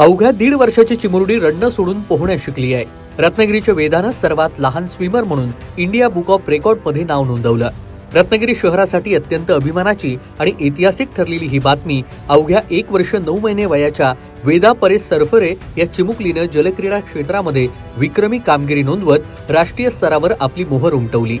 अवघ्या दीड वर्षाची चिमुरडी रडणं सोडून पोहण्यास शिकली आहे. रत्नागिरीच्या वेदानं सर्वात लहान स्विमर म्हणून इंडिया बुक ऑफ रेकॉर्डमध्ये नाव नोंदवलं. रत्नागिरी शहरासाठी अत्यंत अभिमानाची आणि ऐतिहासिक ठरलेली ही बातमी अवघ्या एक वर्ष नऊ महिने वयाच्या वेदा परेश सरफरे या चिमुकलीनं जलक्रीडा क्षेत्रामध्ये विक्रमी कामगिरी नोंदवत राष्ट्रीय स्तरावर आपली मोहर उमटवली.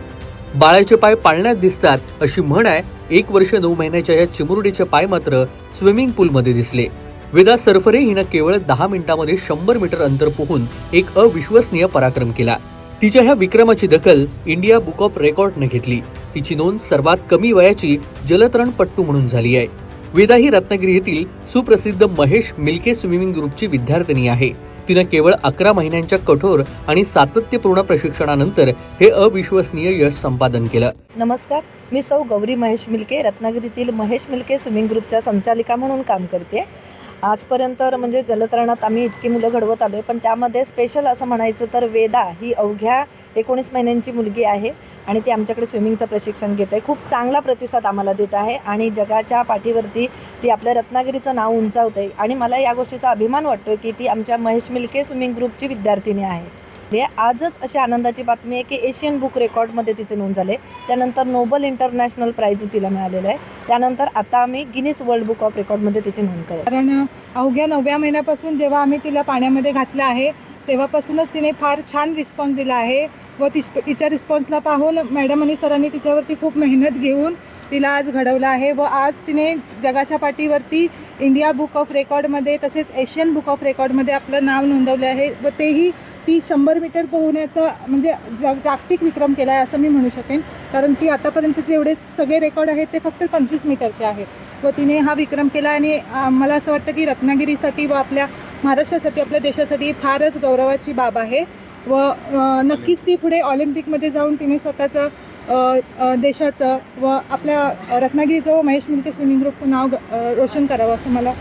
बाळाचे पाय पाळण्यात दिसतात अशी म्हण आहे एक वर्ष नऊ महिन्याच्या या चिमुरडीचे पाय मात्र स्विमिंग पूलमध्ये दिसले. वेदा सरफरे हिनं केवळ दहा मिनिटांमध्ये शंभर मीटर अंतर पोहून एक अविश्वसनीय पराक्रम केला. तिच्या ह्या विक्रमाची दखल इंडिया बुक ऑफ रेकॉर्डने घेतली. तिची नोंद सर्वात कमी वयाची जलतरणपट्टू म्हणून झाली आहे. वेदा ही रत्नागिरी येथील सुप्रसिद्ध महेश मिल्के स्विमिंग ग्रुपची विद्यार्थिनी आहे. तिनं केवळ अकरा महिन्यांच्या कठोर आणि सातत्यपूर्ण प्रशिक्षणानंतर हे अविश्वसनीय यश संपादन केलं. नमस्कार मी सौ गौरी महेश मिल्के रत्नागिरीतील महेश मिल्के स्विमिंग ग्रुपच्या संचालिका म्हणून काम करते आजपर्यंत म्हणजे जलतरणात आम्ही इतकी मुलं घडवत आलो आहे पण त्यामध्ये स्पेशल असं म्हणायचं तर वेदा ही अवघ्या एकोणीस महिन्यांची मुलगी आहे आणि ती आमच्याकडे स्विमिंगचं प्रशिक्षण घेत. आहे खूप चांगला प्रतिसाद आम्हाला देत आहे आणि जगाच्या पाठीवरती ती आपल्या रत्नागिरीचं नाव उंचावते. आणि मला या गोष्टीचा अभिमान वाटतोय की ती आमच्या महेश मिल्के स्विमिंग ग्रुपची विद्यार्थिनी आहे. हे आजच अशी आनंदाची बातमी आहे की एशियन बुक रेकॉर्डमध्ये तिचे नोंद झाले. त्यानंतर नोबल इंटरनॅशनल प्राईज तिला मिळालेलं आहे. त्यानंतर आता आम्ही गिनीज वर्ल्ड बुक ऑफ रेकॉर्डमध्ये तिची नोंद करू. कारण अवघ्या नवव्या महिन्यापासून जेव्हा आम्ही तिला पाण्यामध्ये घातलं आहे तेव्हापासूनच तिने फार छान रिस्पॉन्स दिला आहे व तिच तिच्या रिस्पॉन्सला पाहून मॅडम आणि सरांनी तिच्यावरती खूप मेहनत घेऊन तिला आज घडवलं आहे व आज तिने जगाच्या पाठीवरती इंडिया बुक ऑफ रेकॉर्डमध्ये तसेच एशियन बुक ऑफ रेकॉर्डमध्ये आपलं नाव नोंदवलं आहे व तेही ती शंभर मीटर पोहण्याचा म्हणजे जाग जागतिक विक्रम केला आहे असं मी म्हणू शकेन. कारण की आतापर्यंतचे एवढे सगळे रेकॉर्ड आहेत ते फक्त पंचवीस मीटरचे आहेत. व तिने हा विक्रम केला आणि मला असं वाटतं की रत्नागिरीसाठी व आपल्या महाराष्ट्रासाठी आपल्या देशासाठी फारच गौरवाची बाब आहे. व नक्कीच ती पुढे ऑलिम्पिकमध्ये जाऊन तिने स्वतःचं देशाचं व आपल्या रत्नागिरीचं व महेश मिलके स्विमिंग ग्रुपचं नाव ग- रोशन करावं असं मला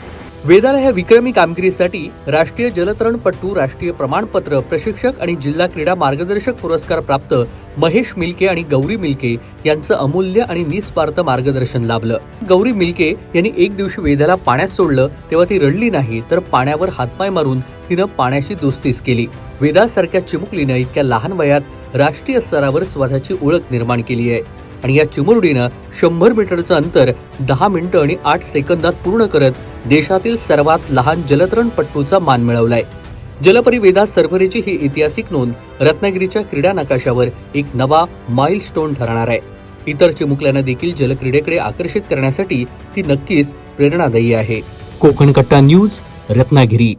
वेदाला ह्या विक्रमी कामगिरीसाठी राष्ट्रीय जलतरणपटू राष्ट्रीय प्रमाणपत्र प्रशिक्षक आणि जिल्हा क्रीडा मार्गदर्शक पुरस्कार प्राप्त महेश मिल्के आणि गौरी मिल्के यांचं अमूल्य आणि निस्वार्थ मार्गदर्शन लाभलं. गौरी मिल्के यांनी एक दिवशी वेदाला पाण्यात सोडलं तेव्हा ती रडली नाही तर पाण्यावर हातपाय मारून तिनं पाण्याशी दोस्तीच केली. वेदासारख्या चिमुकलीनं इतक्या लहान वयात राष्ट्रीय स्तरावर स्वतःची ओळख निर्माण केली आहे. आणि या चिमुरडीनं शंभर मीटरचं अंतर दहा मिनिटं आणि आठ सेकंदात पूर्ण करत देशातील सर्वात लहान जलतरणपट्टूचा मान मिळवलाय. जलपरी सर्व्हरीची ही ऐतिहासिक नोंद रत्नागिरीच्या क्रीडा नकाशावर एक नवा माइल स्टोन ठरणार आहे. इतर चिमुकल्यांना देखील जलक्रीडेकडे आकर्षित करण्यासाठी ती नक्कीच प्रेरणादायी आहे. कोकण कट्टा न्यूज रत्नागिरी.